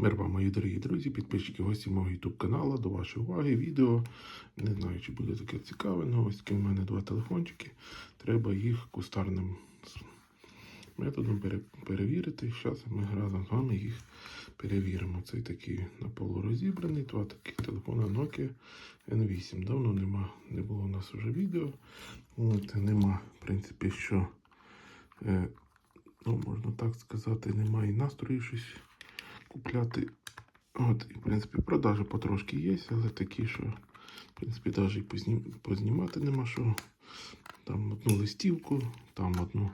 Мир вам, мої дорогі друзі, підписчики, гості мого YouTube каналу. До вашої уваги відео. Не знаю, чи буде таке цікаве, але ось в мене два телефончики. Треба їх кустарним методом перевірити. Зараз ми разом з вами їх перевіримо. Цей такий наполу розібраний, два таких телефона Nokia N8. Давно нема, не було у нас вже відео. От, нема, в принципі, що, е, ну, можна так сказати, немає настрою щось купляти. От, і, в принципі, продажі потрошки є, але такі, що, в принципі, навіть і познімати нема що. Там одну листівку, там одну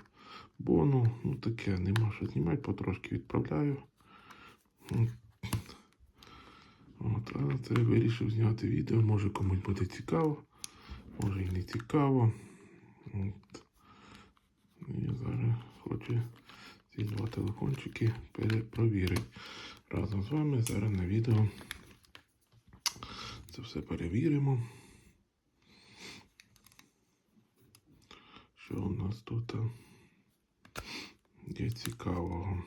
бону. Ну таке, нема що знімати, потрошки відправляю. От, але це я вирішив зняти відео. Може комусь буде цікаво, може і не цікаво. От. Я зараз хочу ці два телефончики перепровірити разом з вами. Зараз на відео це все перевіримо. Що у нас тут є цікавого?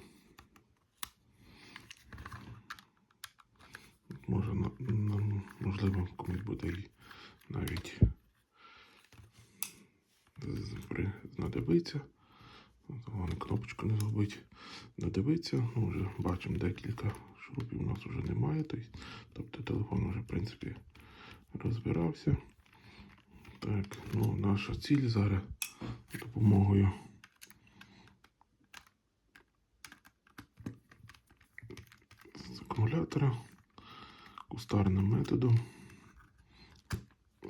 Може, нам, можливо, комусь буде і навіть знадобиться. Головне кнопочку не забудь надивитися. Ну, вже бачимо декілька шурупів у нас вже немає. Тобто телефон вже, в принципі, розбирався. Так, ну, наша ціль зараз допомогою з акумулятора кустарним методом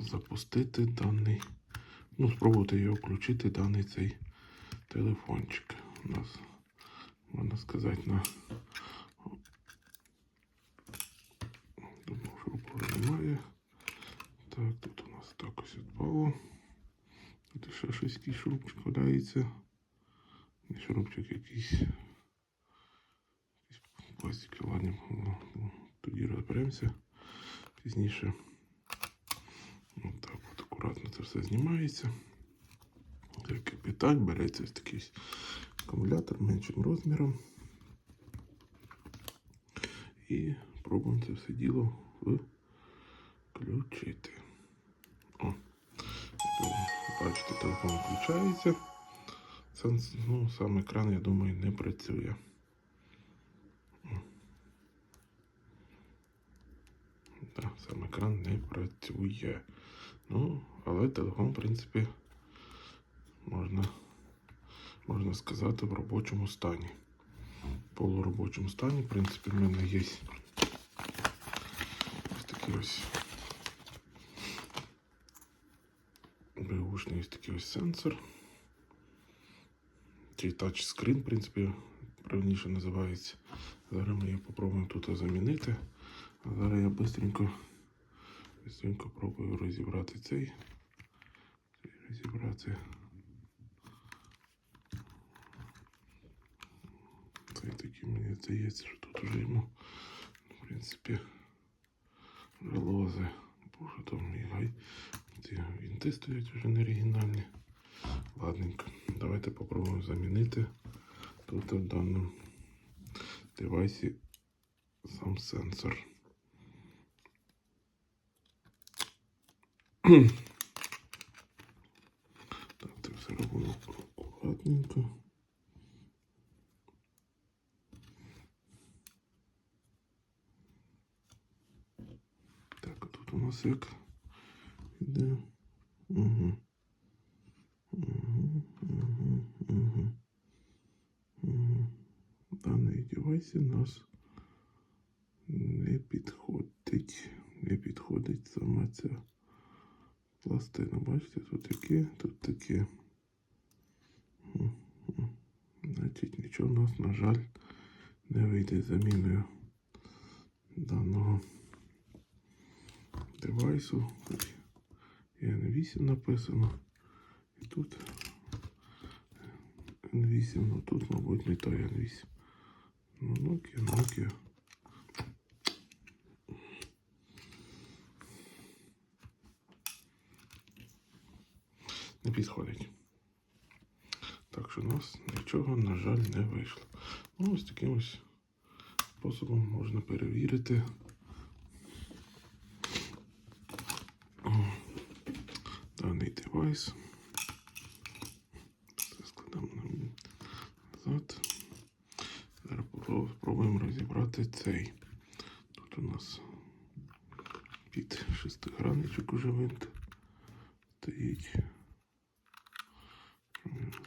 запустити даний, ну, спробувати його включити даний цей телефончик. У нас, можна сказати, на думав, що вже немає. Так, тут у нас так ось відпало. Тут ще щось якийсь шурупчик валяється. Не шурупчик якийсь. Якийсь пластик, ладно, ну, ну, тоді розберемося пізніше. От так от акуратно це все знімається. Як питань береться такий акумулятор меншим розміром. І пробуємо це все діло включити. О, бачите, телефон включається. Ну, сам екран, я думаю, не працює. Так, сам екран не працює. Ну, але телефон, в принципі, можна, можна сказати, в робочому стані. В полуробочому стані, в принципі, в мене є ось такий ось беушний ось такий ось сенсор. Чи тачскрін, в принципі, правильніше називається. Зараз ми його попробуємо тут замінити. А зараз я быстренько, быстренько пробую розібрати цей. цей розібрати. Цей такий мені здається, що тут вже йому, в принципі, вже лози. Боже, там і гай. Ці вінти стоять вже не оригінальні. Ладненько, давайте попробуємо замінити тут в даному девайсі сам сенсор. Так, це все робимо акуратненько. Так, а у нас як іде. Угу. Даний девайс у нас не підходить. Не підходить саме ця пластина. Бачите, тут таке, тут таке. Значить, нічого у нас, на жаль, не вийде заміною даного девайсу. Тут N8 написано. І тут N8, ну тут, мабуть, не той N8. Ну, Nokia, Nokia. Не підходить. Так що у нас нічого, на жаль, не вийшло. Ну, ось таким ось способом можна перевірити. о, Даний девайс. Все складемо назад. Зараз спробуємо розібрати цей. Тут у нас під шестигранничок уже винт стоїть.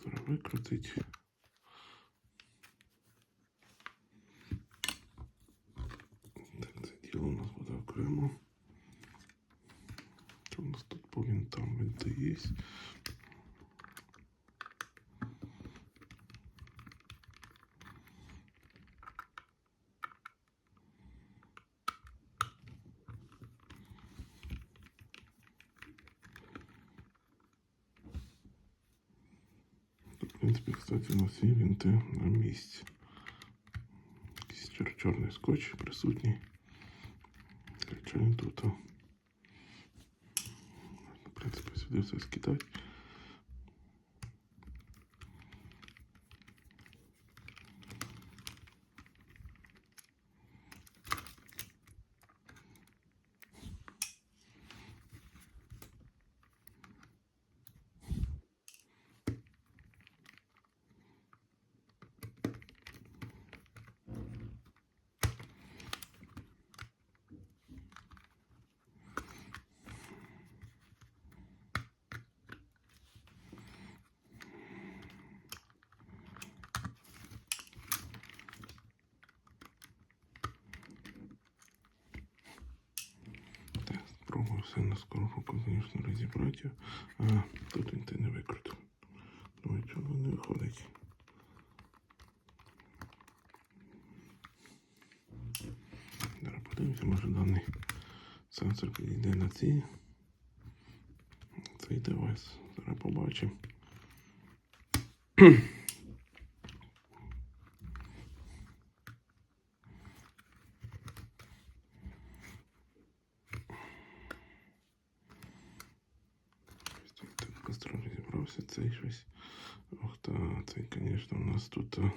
Зараз викрутить. Так, це діло у нас буде окремо. Що у нас тут по Тут, в принципі, кстати, у нас є винти на місці. Якийсь чор- чорний скотч присутній. Якщо він тут, то можна, в принципі, сюди все все на скору звісно, розібрати. А, тут він ти не викрутив. Думаю, чого не виходить. Зараз подивимося, може даний сенсор підійде на ці. Цей девайс. Зараз побачимо. Ось тут Так быстро розібрався цей щось. Ох та, цей, звісно, у нас тут а,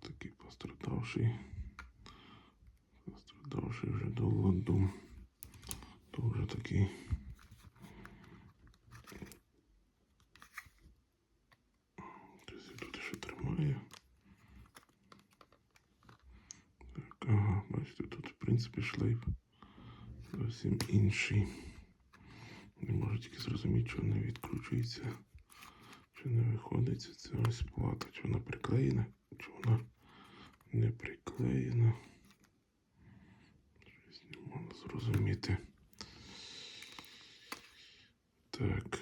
такий пострадавший. Пострадавший вже до ладу. То вже такий. Тут ще тримає. Так, ага, бачите, тут в принципі шлейф зовсім інший. Зрозуміти, що не відкручується, чи не виходить. Це ось плата, чи вона приклеєна, чи вона не приклеєна. Щось не можу зрозуміти. Так.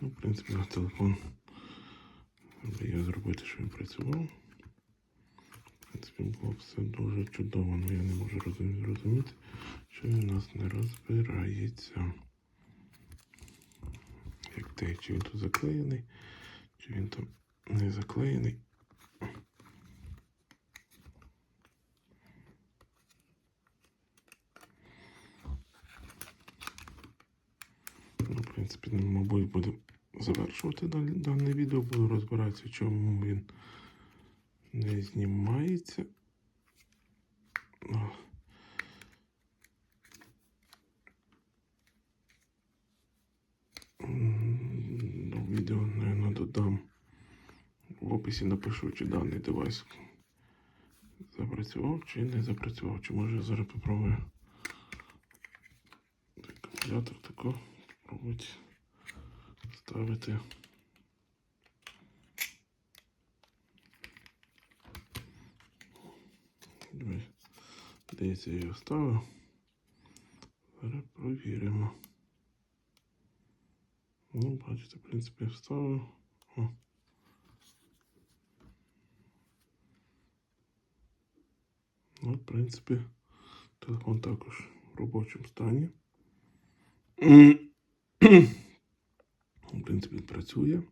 Ну, в принципі, на телефон я зробити, щоб він працював. В принципі, було все дуже чудово, але я не можу розум- зрозуміти, що він у нас не розбирається. Як те, чи він тут заклеєний, чи він там не заклеєний. Ну, в принципі, мабуть, буду завершувати дане відео, буду розбиратися, чому він не знімається. До відео, наверное, додам. В описі напишу, чи даний девайс запрацював, чи не запрацював. Чи може зараз попробую акумулятор тако спробувати ставити. Дивись, Здається, я його ставив. Зараз провіримо. Ну, бачите, в принципі, вставив. О. Ну, в принципі, телефон також в робочому стані. В принципі, працює.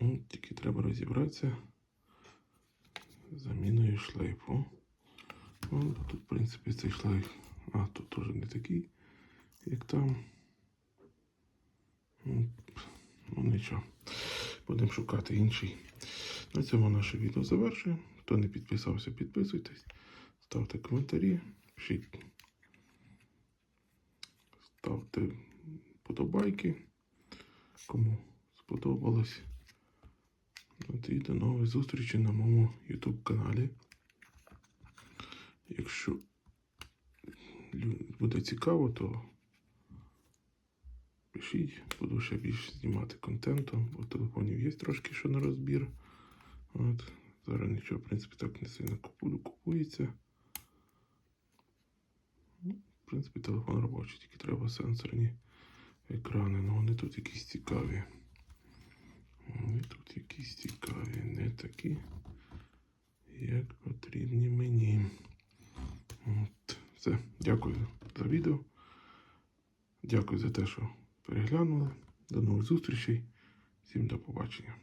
Ну, Тільки треба розібратися з заміною шлейфу. Ну, тут, в принципі, цей шлейф. А, тут теж не такий, як там. Ну, Ну, нічого. Будемо шукати інший. На цьому наше відео завершуємо. Хто не підписався, підписуйтесь. Ставте коментарі, пишіть. Ставте подобайки. Кому сподобалось. От і до нової зустрічі на моєму YouTube каналі. Якщо буде цікаво, то пишіть, буду ще більше знімати контенту, бо телефонів є трошки що на розбір. От. Зараз нічого, в принципі, так не сильно купується. Ну, В принципі, телефон робочий, тільки треба сенсорні екрани. Ну вони тут якісь цікаві. Вони тут якісь цікаві, не такі, як потрібні мені. От. Все, дякую за відео. Дякую за те, що переглянули. До нових зустрічей. Всім до побачення.